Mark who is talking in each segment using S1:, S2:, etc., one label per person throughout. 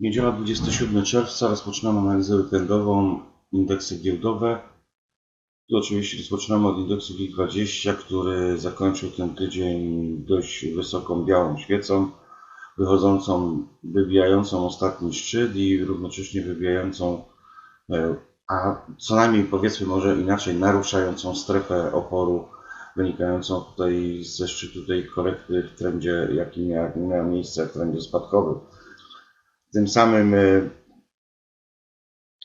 S1: Niedziela 27 czerwca rozpoczynamy analizę weekendową, indeksy giełdowe. Tu oczywiście rozpoczynamy od indeksu WIG20, który zakończył ten tydzień dość wysoką białą świecą, wychodzącą, wybijającą ostatni szczyt i równocześnie wybijającą, e, a co najmniej powiedzmy może inaczej, naruszającą strefę oporu wynikającą tutaj ze szczytu tej korekty w trendzie, jaki miała, miała miejsce w trendzie spadkowym. Tym samym y,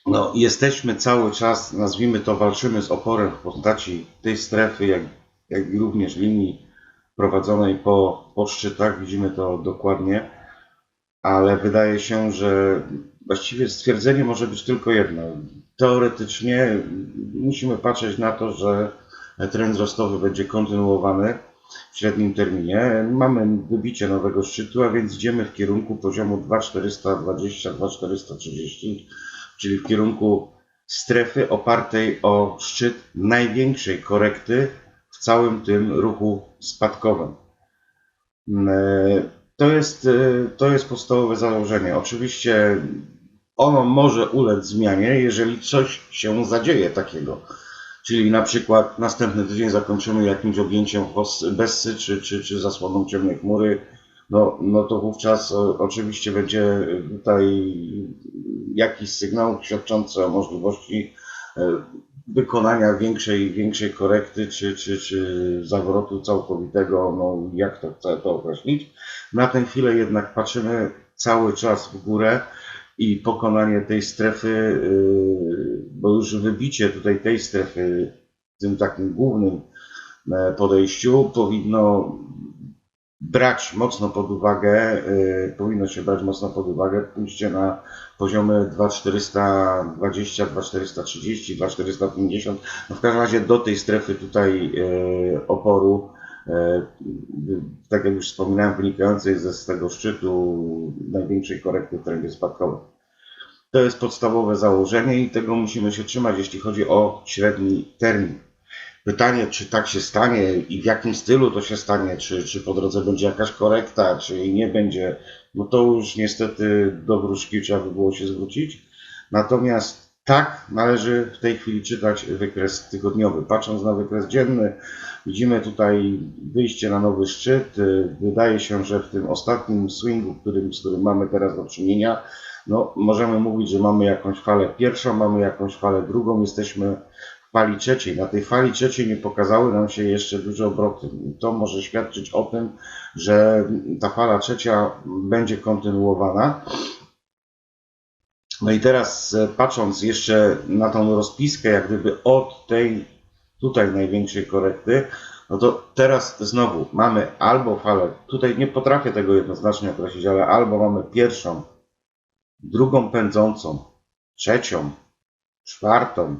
S1: no, jesteśmy cały czas, nazwijmy to, walczymy z oporem w postaci tej strefy, jak, jak również linii prowadzonej po, po szczytach. Widzimy to dokładnie, ale wydaje się, że właściwie stwierdzenie może być tylko jedno. Teoretycznie musimy patrzeć na to, że trend wzrostowy będzie kontynuowany w średnim terminie. Mamy wybicie nowego szczytu, a więc idziemy w kierunku poziomu 2420-2430, czyli w kierunku strefy opartej o szczyt największej korekty w całym tym ruchu spadkowym. To jest, to jest podstawowe założenie. Oczywiście ono może ulec zmianie, jeżeli coś się zadzieje takiego czyli na przykład następny tydzień zakończymy jakimś objęciem Bessy czy, czy, czy zasłoną ciemnej chmury, no, no to wówczas o, oczywiście będzie tutaj jakiś sygnał świadczący o możliwości e, wykonania większej, większej korekty czy, czy, czy zawrotu całkowitego, no jak to chcę to określić. Na tę chwilę jednak patrzymy cały czas w górę i pokonanie tej strefy, y, bo już wybicie tutaj tej strefy w tym takim głównym e, podejściu powinno brać mocno pod uwagę, y, powinno się brać mocno pod uwagę. Pójście na poziomy 2420, 2430, 2450, no w każdym razie do tej strefy tutaj y, oporu tak jak już wspominałem, wynikającej ze z tego szczytu największej korekty w trendzie spadkowym. To jest podstawowe założenie i tego musimy się trzymać, jeśli chodzi o średni termin. Pytanie, czy tak się stanie i w jakim stylu to się stanie, czy, czy po drodze będzie jakaś korekta, czy jej nie będzie, no to już niestety do wróżki trzeba by było się zwrócić. Natomiast tak należy w tej chwili czytać wykres tygodniowy. Patrząc na wykres dzienny, widzimy tutaj wyjście na nowy szczyt. Wydaje się, że w tym ostatnim swingu, którym, z którym mamy teraz do czynienia, no, możemy mówić, że mamy jakąś falę pierwszą, mamy jakąś falę drugą, jesteśmy w fali trzeciej. Na tej fali trzeciej nie pokazały nam się jeszcze duże obroty. To może świadczyć o tym, że ta fala trzecia będzie kontynuowana. No i teraz e, patrząc jeszcze na tą rozpiskę, jak gdyby od tej tutaj największej korekty, no to teraz znowu mamy albo falę, tutaj nie potrafię tego jednoznacznie określić, ale albo mamy pierwszą, drugą pędzącą, trzecią, czwartą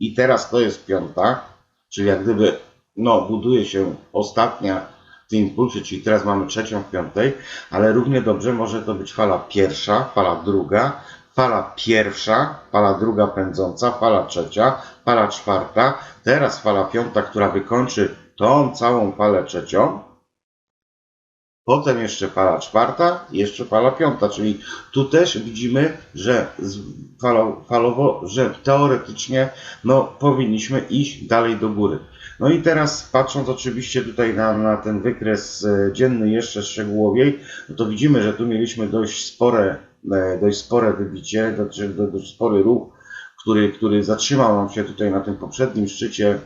S1: i teraz to jest piąta, czyli jak gdyby no, buduje się ostatnia w tym impulsie, czyli teraz mamy trzecią w piątej, ale równie dobrze może to być fala pierwsza, fala druga, fala pierwsza, fala druga pędząca, fala trzecia, fala czwarta, teraz fala piąta, która wykończy tą całą falę trzecią, potem jeszcze fala czwarta, jeszcze fala piąta, czyli tu też widzimy, że falowo, że teoretycznie no, powinniśmy iść dalej do góry. No i teraz patrząc oczywiście tutaj na, na ten wykres e, dzienny jeszcze szczegółowiej, no to widzimy, że tu mieliśmy dość spore dość spore wybicie, dość spory ruch, który, który zatrzymał nam się tutaj na tym poprzednim szczycie.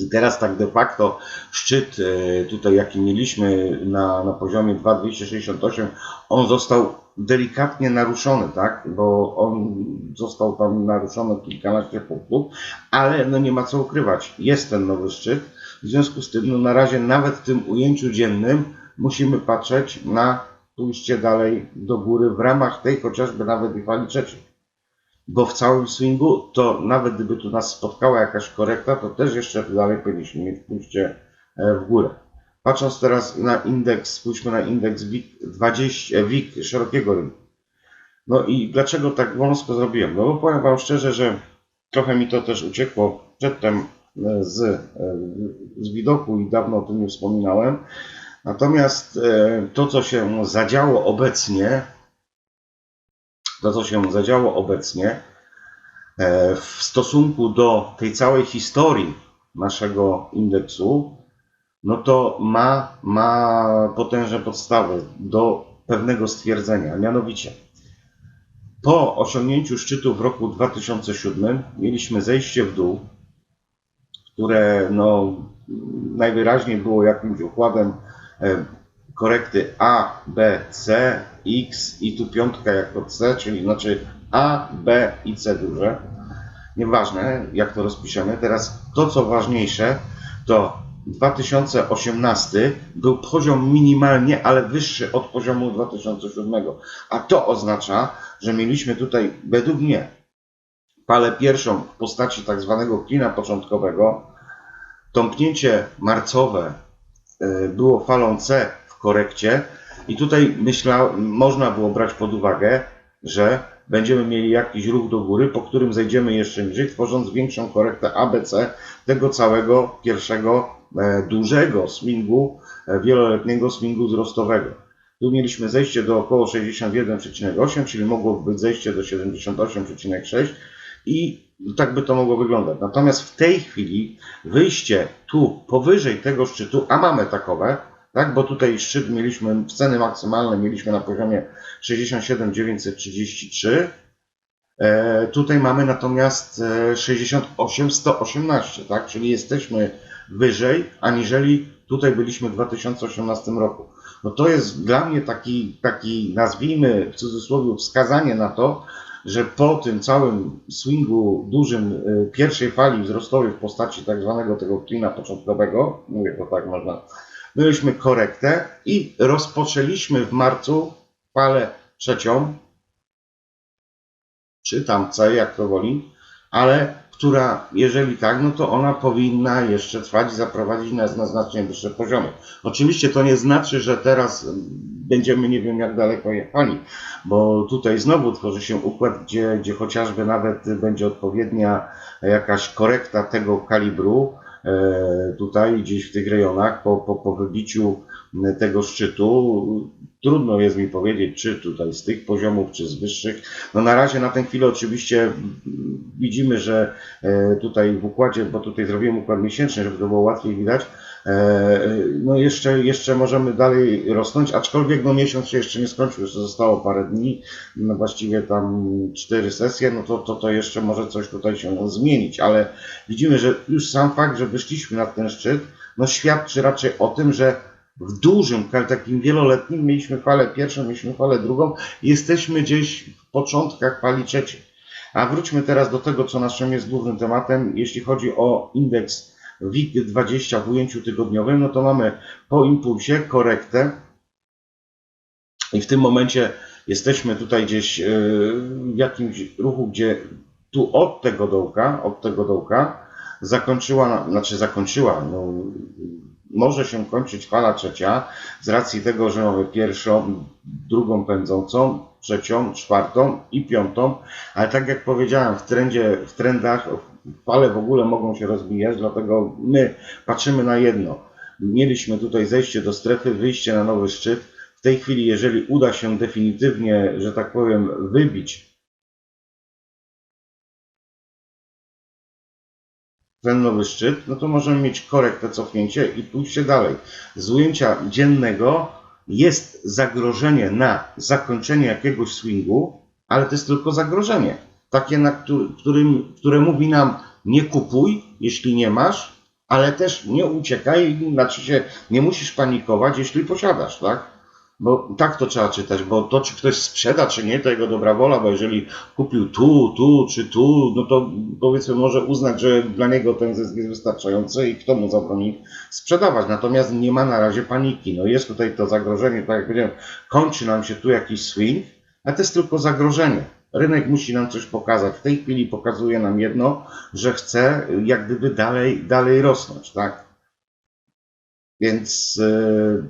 S1: I teraz tak de facto szczyt e, tutaj jaki mieliśmy na, na poziomie 2268, on został delikatnie naruszony, tak? Bo on został tam naruszony kilkanaście punktów, ale no nie ma co ukrywać. Jest ten nowy szczyt. W związku z tym, no na razie nawet w tym ujęciu dziennym musimy patrzeć na pójście dalej do góry w ramach tej chociażby nawet i fali trzeciej. Bo w całym swingu to nawet gdyby tu nas spotkała jakaś korekta, to też jeszcze dalej powinniśmy mieć pójście e, w górę. Patrząc teraz na indeks, spójrzmy na indeks WIG, 20, WIG szerokiego rynku. No i dlaczego tak wąsko zrobiłem? No bo powiem Wam szczerze, że trochę mi to też uciekło przedtem e, z, e, z widoku i dawno o tym nie wspominałem. Natomiast e, to, co się zadziało obecnie, to co się zadziało obecnie e, w stosunku do tej całej historii naszego indeksu, no to ma, ma potężne podstawy do pewnego stwierdzenia. Mianowicie, po osiągnięciu szczytu w roku 2007 mieliśmy zejście w dół, które no, najwyraźniej było jakimś układem korekty A, B, C, X i tu piątka jako C, czyli znaczy A, B i C duże. Nieważne jak to rozpiszemy. Teraz to co ważniejsze to 2018 był poziom minimalnie, ale wyższy od poziomu 2007. A to oznacza, że mieliśmy tutaj według mnie falę pierwszą w postaci tak zwanego klina początkowego. Tąpnięcie marcowe było falą C w korekcie i tutaj myślał, można było brać pod uwagę, że będziemy mieli jakiś ruch do góry, po którym zejdziemy jeszcze niżej, tworząc większą korektę ABC tego całego pierwszego e, dużego swingu, e, wieloletniego swingu wzrostowego. Tu mieliśmy zejście do około 61,8, czyli mogło być zejście do 78,6 i tak by to mogło wyglądać. Natomiast w tej chwili wyjście tu powyżej tego szczytu, a mamy takowe, tak, bo tutaj szczyt mieliśmy, ceny maksymalne mieliśmy na poziomie 67,933. E, tutaj mamy natomiast e, 68,118, tak, czyli jesteśmy wyżej, aniżeli tutaj byliśmy w 2018 roku. No to jest dla mnie taki, taki nazwijmy w cudzysłowie wskazanie na to, że po tym całym swingu dużym y, pierwszej fali wzrostowej w postaci tak zwanego tego klina początkowego, mówię to tak można, byliśmy korektę i rozpoczęliśmy w marcu falę trzecią, czy tam C, jak to woli, ale która, jeżeli tak, no to ona powinna jeszcze trwać i zaprowadzić nas na znacznie wyższe poziomy. Oczywiście to nie znaczy, że teraz będziemy nie wiem jak daleko jechali, bo tutaj znowu tworzy się układ, gdzie, gdzie chociażby nawet będzie odpowiednia jakaś korekta tego kalibru, e, tutaj gdzieś w tych rejonach po, po, po wybiciu tego szczytu. Trudno jest mi powiedzieć, czy tutaj z tych poziomów, czy z wyższych. No na razie na tę chwilę oczywiście widzimy, że e, tutaj w układzie, bo tutaj zrobiłem układ miesięczny, żeby to było łatwiej widać, e, no jeszcze, jeszcze możemy dalej rosnąć, aczkolwiek no miesiąc się jeszcze nie skończył, jeszcze zostało parę dni, no właściwie tam cztery sesje, no to, to, to jeszcze może coś tutaj się zmienić, ale widzimy, że już sam fakt, że wyszliśmy na ten szczyt, no świadczy raczej o tym, że w dużym, takim wieloletnim mieliśmy falę pierwszą, mieliśmy falę drugą jesteśmy gdzieś w początkach fali trzeciej. A wróćmy teraz do tego, co naszym jest głównym tematem, jeśli chodzi o indeks WIG20 w ujęciu tygodniowym, no to mamy po impulsie korektę i w tym momencie jesteśmy tutaj gdzieś yy, w jakimś ruchu, gdzie tu od tego dołka, od tego dołka zakończyła, znaczy zakończyła, no, może się kończyć fala trzecia z racji tego, że mamy pierwszą, drugą pędzącą, trzecią, czwartą i piątą, ale tak jak powiedziałem, w, trendzie, w trendach fale w ogóle mogą się rozbijać, dlatego my patrzymy na jedno. Mieliśmy tutaj zejście do strefy, wyjście na nowy szczyt. W tej chwili, jeżeli uda się definitywnie, że tak powiem, wybić ten nowy szczyt, no to możemy mieć korektę, cofnięcie i pójście dalej. Z ujęcia dziennego jest zagrożenie na zakończenie jakiegoś swingu, ale to jest tylko zagrożenie. Takie, na którym, które mówi nam nie kupuj, jeśli nie masz, ale też nie uciekaj, znaczy się nie musisz panikować, jeśli posiadasz, tak? Bo tak to trzeba czytać, bo to, czy ktoś sprzeda, czy nie, to jego dobra wola, bo jeżeli kupił tu, tu, czy tu, no to powiedzmy może uznać, że dla niego ten zysk jest wystarczający i kto mu zabroni sprzedawać. Natomiast nie ma na razie paniki. No jest tutaj to zagrożenie, tak jak powiedziałem, kończy nam się tu jakiś swing, a to jest tylko zagrożenie. Rynek musi nam coś pokazać. W tej chwili pokazuje nam jedno, że chce jak gdyby dalej, dalej rosnąć, tak? Więc yy,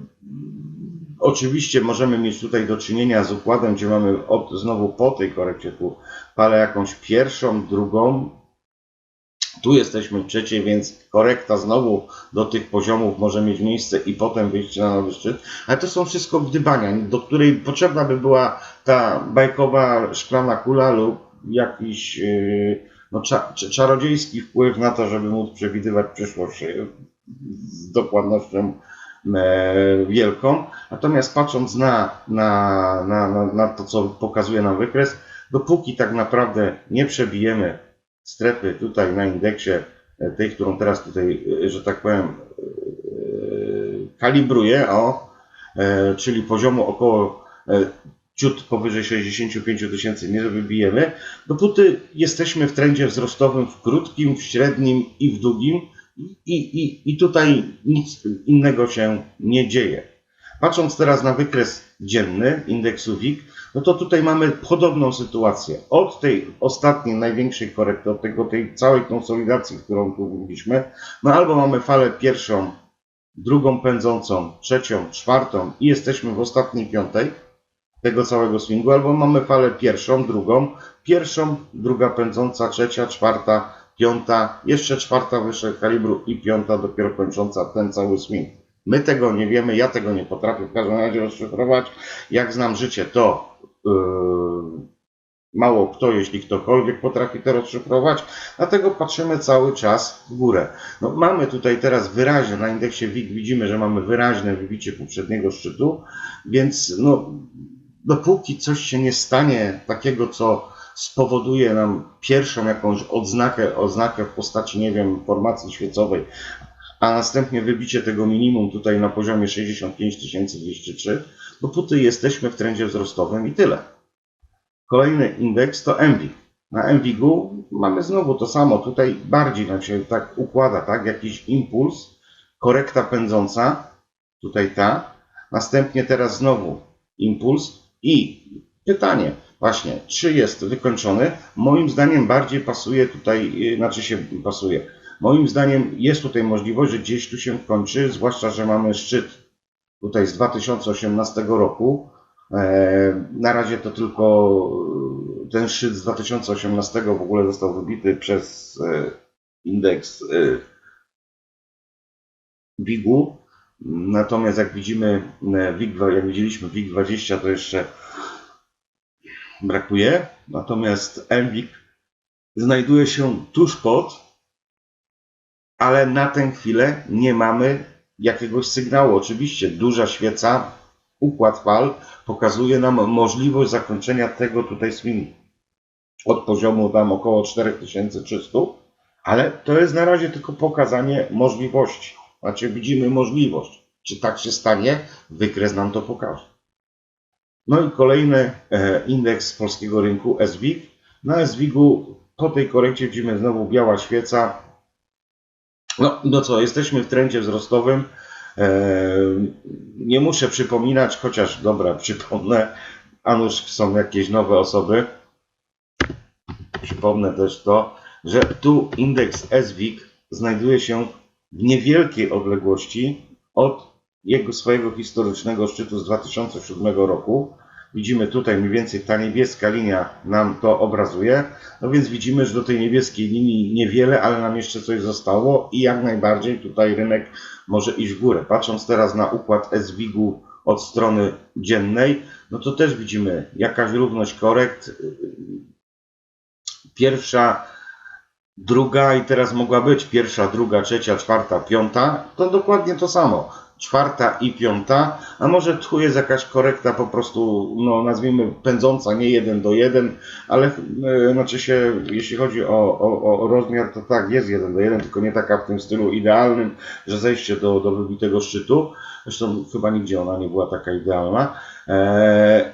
S1: Oczywiście możemy mieć tutaj do czynienia z układem, gdzie mamy od, znowu po tej korekcie tu palę jakąś pierwszą, drugą, Tu jesteśmy w trzeciej, więc korekta znowu do tych poziomów może mieć miejsce i potem wyjście na nowy szczyt. Ale to są wszystko gdybania, do której potrzebna by była ta bajkowa szklana kula lub jakiś yy, no, cza, cza- czarodziejski wpływ na to, żeby móc przewidywać przyszłość yy, z dokładnością wielką. Natomiast patrząc na, na, na, na, na to, co pokazuje nam wykres, dopóki tak naprawdę nie przebijemy strefy tutaj na indeksie, e, tej, którą teraz tutaj, e, że tak powiem, e, kalibruję, o, e, czyli poziomu około e, ciut powyżej 65 tysięcy nie wybijemy, dopóty jesteśmy w trendzie wzrostowym w krótkim, w średnim i w długim i, i, i tutaj nic innego się nie dzieje. Patrząc teraz na wykres dzienny indeksu WIG, no to tutaj mamy podobną sytuację. Od tej ostatniej, największej korekty, od tego, tej całej konsolidacji, którą tu mówiliśmy, no albo mamy falę pierwszą, drugą pędzącą, trzecią, czwartą i jesteśmy w ostatniej piątej tego całego swingu, albo mamy falę pierwszą, drugą, pierwszą, druga pędząca, trzecia, czwarta, piąta, jeszcze czwarta wyższego kalibru i piąta dopiero kończąca ten cały swing. My tego nie wiemy, ja tego nie potrafię w każdym razie rozszyfrować. Jak znam życie, to yy, mało kto, jeśli ktokolwiek potrafi to rozszyfrować, dlatego patrzymy cały czas w górę. No, mamy tutaj teraz wyraźnie, na indeksie WIG widzimy, że mamy wyraźne wybicie poprzedniego szczytu, więc no, dopóki coś się nie stanie takiego, co spowoduje nam pierwszą jakąś odznakę, oznakę w postaci, nie wiem, formacji świecowej, a następnie wybicie tego minimum tutaj na poziomie 65 203, dopóty jesteśmy w trendzie wzrostowym i tyle. Kolejny indeks to MWIG. Na MWIG-u mamy znowu to samo, tutaj bardziej nam się tak układa, tak? Jakiś impuls, korekta pędząca, tutaj ta, następnie teraz znowu impuls i pytanie, właśnie, czy jest wykończony? Moim zdaniem bardziej pasuje tutaj, yy, znaczy się pasuje. Moim zdaniem jest tutaj możliwość, że gdzieś tu się kończy, zwłaszcza, że mamy szczyt tutaj z 2018 roku. E, Na razie to tylko e, ten szczyt z 2018 w ogóle został wybity przez e, indeks e, WIG-u. Natomiast jak widzimy, WIG, jak widzieliśmy WIG20 to jeszcze brakuje. Natomiast MWIG znajduje się tuż pod, ale na tę chwilę nie mamy jakiegoś sygnału. Oczywiście duża świeca, układ fal pokazuje nam możliwość zakończenia tego tutaj swingu od poziomu tam około 4300, ale to jest na razie tylko pokazanie możliwości. Znaczy widzimy możliwość. Czy tak się stanie? Wykres nam to pokaże. No i kolejny e, indeks polskiego rynku SWIG. Na SWIG-u po tej korekcie widzimy znowu biała świeca. No, no co, jesteśmy w trendzie wzrostowym. E, nie muszę przypominać, chociaż dobra, przypomnę, a nuż są jakieś nowe osoby. Przypomnę też to, że tu indeks SWIG znajduje się w niewielkiej odległości od jego swojego historycznego szczytu z 2007 roku. Widzimy tutaj mniej więcej ta niebieska linia nam to obrazuje. No więc widzimy, że do tej niebieskiej linii niewiele, ale nam jeszcze coś zostało i jak najbardziej tutaj rynek może iść w górę. Patrząc teraz na układ SWIG-u od strony dziennej, no to też widzimy jakaś równość korekt. Pierwsza, druga i teraz mogła być pierwsza, druga, trzecia, czwarta, piąta. To dokładnie to samo czwarta i piąta, a może tu jest jakaś korekta po prostu, no nazwijmy pędząca, nie jeden do jeden, ale e, znaczy się, jeśli chodzi o, o, o rozmiar, to tak, jest jeden do jeden, tylko nie taka w tym stylu idealnym, że zejście do, do wybitego szczytu, zresztą chyba nigdzie ona nie była taka idealna,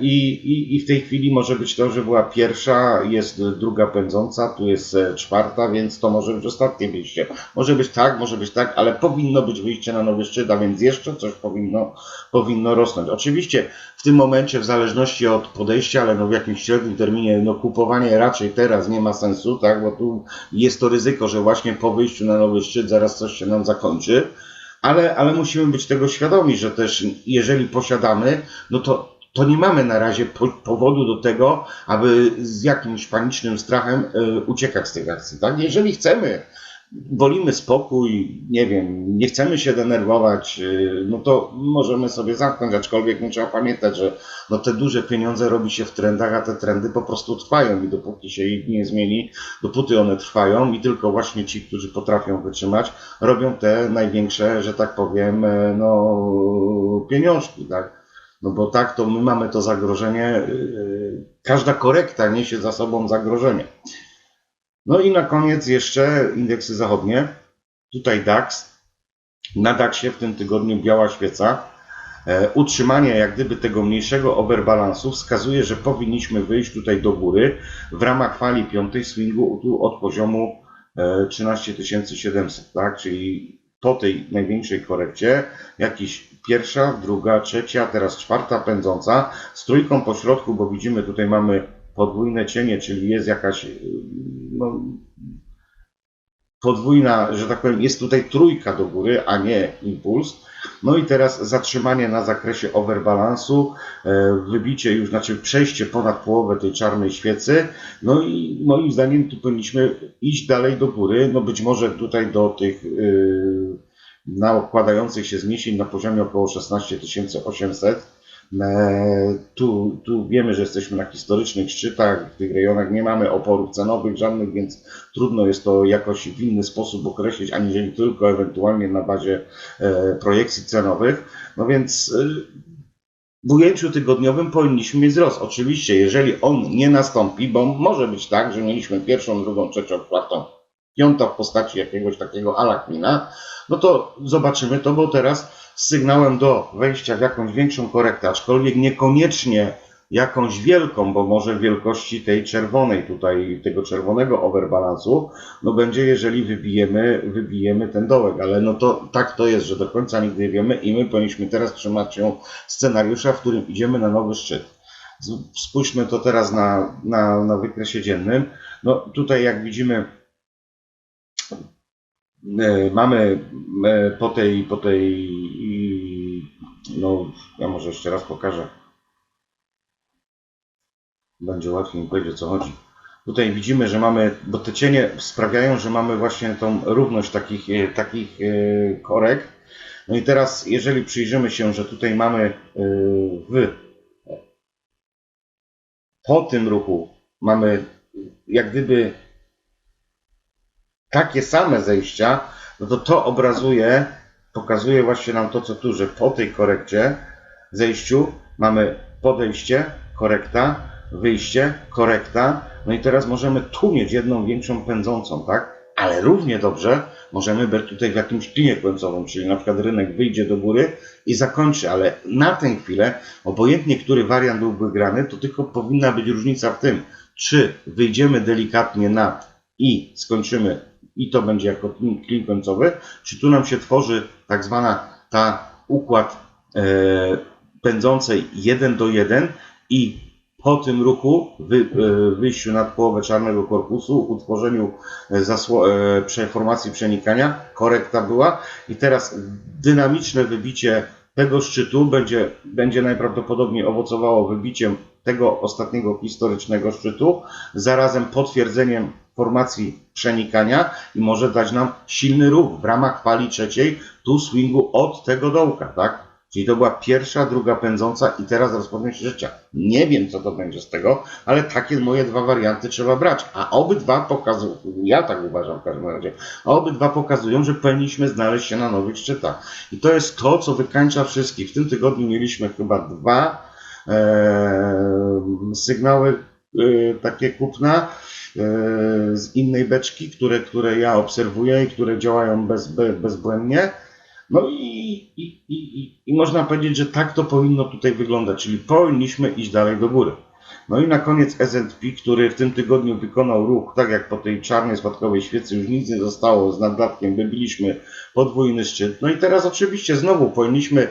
S1: i, i, i w tej chwili może być to, że była pierwsza, jest druga pędząca, tu jest e, czwarta, więc to może być ostatnie wyjście. Może być tak, może być tak, ale powinno być wyjście na nowy szczyt, a więc jeszcze coś powinno, powinno rosnąć. Oczywiście w tym momencie, w zależności od podejścia, ale no w jakimś średnim terminie, no kupowanie raczej teraz nie ma sensu, tak, bo tu jest to ryzyko, że właśnie po wyjściu na nowy szczyt zaraz coś się nam zakończy. Ale, ale musimy być tego świadomi, że też jeżeli posiadamy, no to, to nie mamy na razie po, powodu do tego, aby z jakimś panicznym strachem y, uciekać z tych akcji. Tak? Jeżeli chcemy wolimy spokój, nie wiem, nie chcemy się denerwować, yy, no to możemy sobie zamknąć, aczkolwiek no, trzeba pamiętać, że no, te duże pieniądze robi się w trendach, a te trendy po prostu trwają i dopóki się ich nie zmieni, dopóty one trwają i tylko właśnie ci, którzy potrafią wytrzymać, robią te największe, że tak powiem, e, no, pieniążki, tak? No bo tak, to my mamy to zagrożenie, yy, każda korekta niesie za sobą zagrożenie. No i na koniec jeszcze indeksy zachodnie. Tutaj DAX. Na DAXie w tym tygodniu biała świeca. E, Utrzymanie jak gdyby tego mniejszego overbalansu wskazuje, że powinniśmy wyjść tutaj do góry w ramach fali piątej swingu od poziomu e, 13700, tak? Czyli po tej największej korekcie jakiś pierwsza, druga, trzecia, teraz czwarta pędząca z trójką po środku, bo widzimy tutaj mamy podwójne cienie, czyli jest jakaś yy, no, podwójna, że tak powiem, jest tutaj trójka do góry, a nie impuls. No i teraz zatrzymanie na zakresie overbalansu, e, wybicie już, znaczy przejście ponad połowę tej czarnej świecy. No i moim zdaniem tu powinniśmy iść dalej do góry, no być może tutaj do tych yy, nakładających się zniesień na poziomie około 16 800. E, Tu, tu wiemy, że jesteśmy na historycznych szczytach, w tych rejonach nie mamy oporów cenowych żadnych, więc trudno jest to jakoś w inny sposób określić, aniżeli tylko ewentualnie na bazie e, projekcji cenowych. No więc e, w ujęciu tygodniowym powinniśmy mieć wzrost. Oczywiście, jeżeli on nie nastąpi, bo może być tak, że mieliśmy pierwszą, drugą, trzecią, czwartą, piątą w postaci jakiegoś takiego alakmina, no to zobaczymy to, bo teraz z sygnałem do wejścia w jakąś większą korektę, aczkolwiek niekoniecznie jakąś wielką, bo może wielkości tej czerwonej tutaj, tego czerwonego overbalansu, no będzie, jeżeli wybijemy, wybijemy ten dołek, ale no to tak to jest, że do końca nigdy nie wiemy i my powinniśmy teraz trzymać się scenariusza, w którym idziemy na nowy szczyt. Spójrzmy to teraz na, na, na wykresie dziennym. No tutaj jak widzimy, e, mamy e, po tej, po tej, no ja może jeszcze raz pokażę. Będzie łatwiej mi powiedzieć o co chodzi. Tutaj widzimy, że mamy, bo te cienie sprawiają, że mamy właśnie tą równość takich, e, takich e, korekt. No i teraz, jeżeli przyjrzymy się, że tutaj mamy e, w po tym ruchu mamy jak gdyby takie same zejścia, no to to obrazuje, pokazuje właśnie nam to, co tu, że po tej korekcie, zejściu mamy podejście, korekta, wyjście, korekta, no i teraz możemy tu mieć jedną większą pędzącą, tak? Ale równie dobrze możemy być tutaj w jakimś klinie końcowym, czyli na przykład rynek wyjdzie do góry i zakończy, ale na tę chwilę, obojętnie który wariant byłby grany, to tylko powinna być różnica w tym, czy wyjdziemy delikatnie nad i skończymy i to będzie jako klin końcowy, czy tu nam się tworzy tak zwana ta układ e, pędzącej 1 do 1 i po tym ruchu, wy, e, wyjściu nad połowę czarnego korpusu, utworzeniu e, zasło- e, przeformacji przenikania, korekta była i teraz dynamiczne wybicie tego szczytu będzie, będzie najprawdopodobniej owocowało wybiciem tego ostatniego historycznego szczytu, zarazem potwierdzeniem formacji przenikania i może dać nam silny ruch w ramach fali trzeciej, tu swingu od tego dołka, tak? Czyli to była pierwsza, druga pędząca i teraz rozpocznie się życia. Nie wiem, co to będzie z tego, ale takie moje dwa warianty trzeba brać. A obydwa pokazują, ja tak uważam w każdym razie, a obydwa pokazują, że powinniśmy znaleźć się na nowych szczytach. I to jest to, co wykańcza wszystkich. W tym tygodniu mieliśmy chyba dwa sygnały e, takie kupna e, z innej beczki, które, które ja obserwuję i które działają bez, be, bezbłędnie. No i, i, i, i można powiedzieć, że tak to powinno tutaj wyglądać, czyli powinniśmy iść dalej do góry. No i na koniec S&P, który w tym tygodniu wykonał ruch, tak jak po tej czarnej spadkowej świecy już nic nie zostało z naddatkiem, wybiliśmy podwójny szczyt. No i teraz oczywiście znowu powinniśmy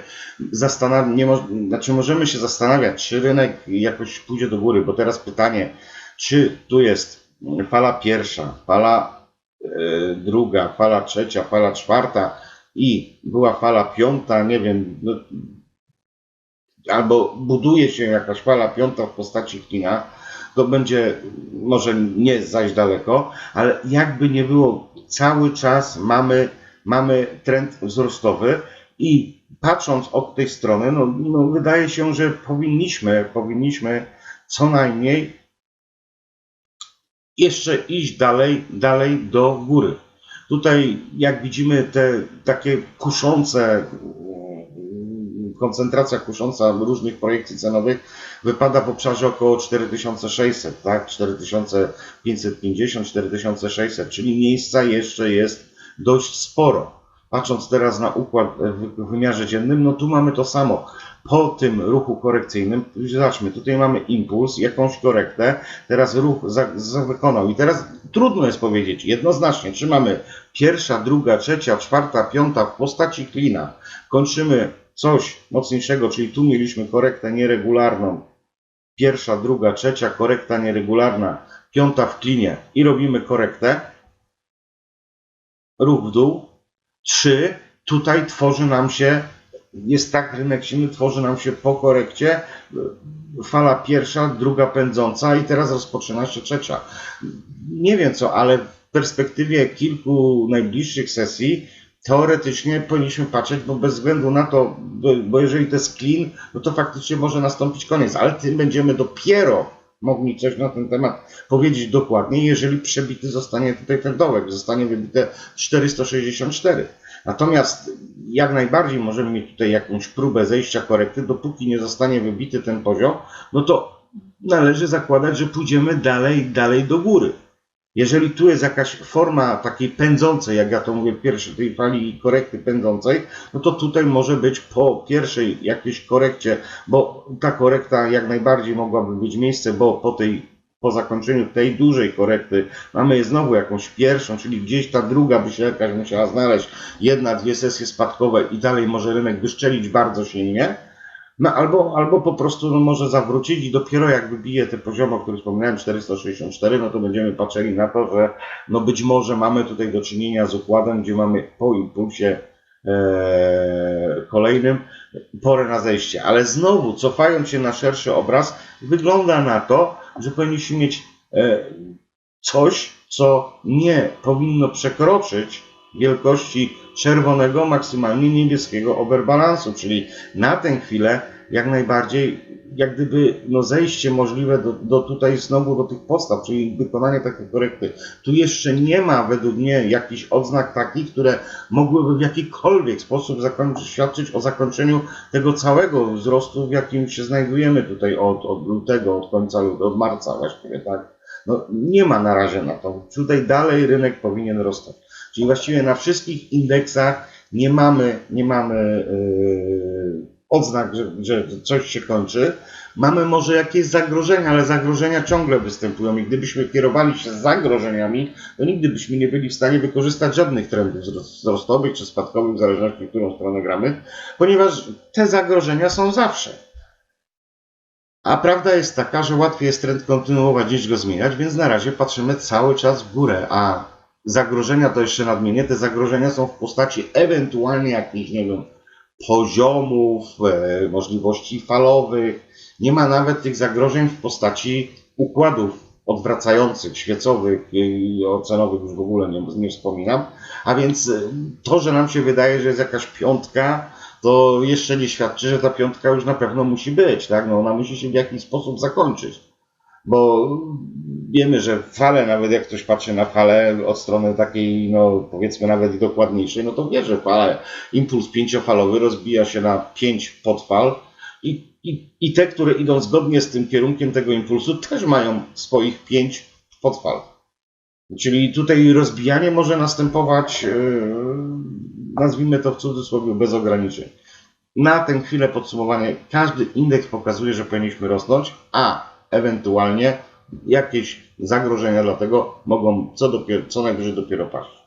S1: zastanawiać, nie mo- znaczy możemy się zastanawiać, czy rynek jakoś pójdzie do góry, bo teraz pytanie, czy tu jest fala pierwsza, fala e, druga, fala trzecia, fala czwarta i była fala piąta, nie wiem, no, albo buduje się jakaś fala piąta w postaci kina, to będzie może nie zaś daleko, ale jakby nie było, cały czas mamy, mamy trend wzrostowy i patrząc od tej strony, no, no wydaje się, że powinniśmy, powinniśmy co najmniej jeszcze iść dalej, dalej do góry. Tutaj, jak widzimy, te takie kuszące, koncentracja kusząca różnych projekcji cenowych wypada w obszarze około 4600, tak? 4550, 4600, czyli miejsca jeszcze jest dość sporo. Patrząc teraz na układ w wymiarze dziennym, no tu mamy to samo. Po tym ruchu korekcyjnym, zobaczmy, tutaj mamy impuls, jakąś korektę, teraz ruch za, za wykonał. I teraz trudno jest powiedzieć jednoznacznie, czy mamy pierwsza, druga, trzecia, czwarta, piąta w postaci klina. Kończymy coś mocniejszego, czyli tu mieliśmy korektę nieregularną. Pierwsza, druga, trzecia, korekta nieregularna, piąta w klinie i robimy korektę. Ruch w dół. Trzy, tutaj tworzy nam się, jest tak rynek silny, tworzy nam się po korekcie fala pierwsza, druga pędząca i teraz rozpoczyna się trzecia. Nie wiem co, ale w perspektywie kilku najbliższych sesji teoretycznie powinniśmy patrzeć, bo bez względu na to, bo, jeżeli to jest clean, no to faktycznie może nastąpić koniec, ale tym będziemy dopiero mogli coś na ten temat powiedzieć dokładnie, jeżeli przebity zostanie tutaj ten dołek, zostanie wybite 464. Natomiast jak najbardziej możemy mieć tutaj jakąś próbę zejścia korekty, dopóki nie zostanie wybity ten poziom, no to należy zakładać, że pójdziemy dalej, dalej do góry. Jeżeli tu jest jakaś forma takiej pędzącej, jak ja to mówię, pierwszej tej fali korekty pędzącej, no to tutaj może być po pierwszej jakiejś korekcie, bo ta korekta jak najbardziej mogłaby być miejsce, bo po tej po zakończeniu tej dużej korekty mamy znowu jakąś pierwszą, czyli gdzieś ta druga by się jakaś musiała znaleźć, jedna, dwie sesje spadkowe i dalej może rynek wyszczelić bardzo silnie. No albo, albo po prostu no, może zawrócić i dopiero jak wybije te poziomy, o których wspomniałem, 464, no to będziemy patrzyli na to, że no być może mamy tutaj do czynienia z układem, gdzie mamy po impulsie e, kolejnym porę na zejście. Ale znowu, cofając się na szerszy obraz, wygląda na to, że powinniśmy mieć e, coś, co nie powinno przekroczyć wielkości czerwonego, maksymalnie niebieskiego overbalansu, czyli na tę chwilę jak najbardziej, jak gdyby no zejście możliwe do, do tutaj znowu do tych podstaw, czyli wykonanie takiej korekty. Tu jeszcze nie ma według mnie jakichś odznak takich, które mogłyby w jakikolwiek sposób świadczyć o zakończeniu tego całego wzrostu, w jakim się znajdujemy tutaj od, od lutego, od końca lutego, od marca właściwie, tak? No, nie ma na razie na to. Tutaj dalej rynek powinien rosnąć. Czyli właściwie na wszystkich indeksach nie mamy, nie mamy yy, odznak, że, że coś się kończy. Mamy może jakieś zagrożenia, ale zagrożenia ciągle występują i gdybyśmy kierowali się zagrożeniami, to nigdy byśmy nie byli w stanie wykorzystać żadnych trendów wzrostowych czy spadkowych, w zależności, którą stronę gramy, ponieważ te zagrożenia są zawsze. A prawda jest taka, że łatwiej jest trend kontynuować niż go zmieniać, więc na razie patrzymy cały czas w górę, a zagrożenia to jeszcze nadmienię, te zagrożenia są w postaci ewentualnie jakichś, nie wiem, poziomów, e, możliwości falowych. Nie ma nawet tych zagrożeń w postaci układów odwracających, świecowych i ocenowych już w ogóle nie, nie wspominam. A więc e, to, że nam się wydaje, że jest jakaś piątka, to jeszcze nie świadczy, że ta piątka już na pewno musi być, tak? No ona musi się w jakiś sposób zakończyć. Bo wiemy, że fale, nawet jak ktoś patrzy na falę od strony takiej, no powiedzmy nawet dokładniejszej, no to wie, że fala, impuls pięciofalowy rozbija się na pięć podfal i, i, i te, które idą zgodnie z tym kierunkiem tego impulsu, też mają swoich pięć podfal. Czyli tutaj rozbijanie może następować, yy, nazwijmy to w cudzysłowie, bez ograniczeń. Na tę chwilę podsumowanie, każdy indeks pokazuje, że powinniśmy rosnąć, a ewentualnie jakieś zagrożenia dlatego mogą co, dopiero, co najwyżej dopiero paść.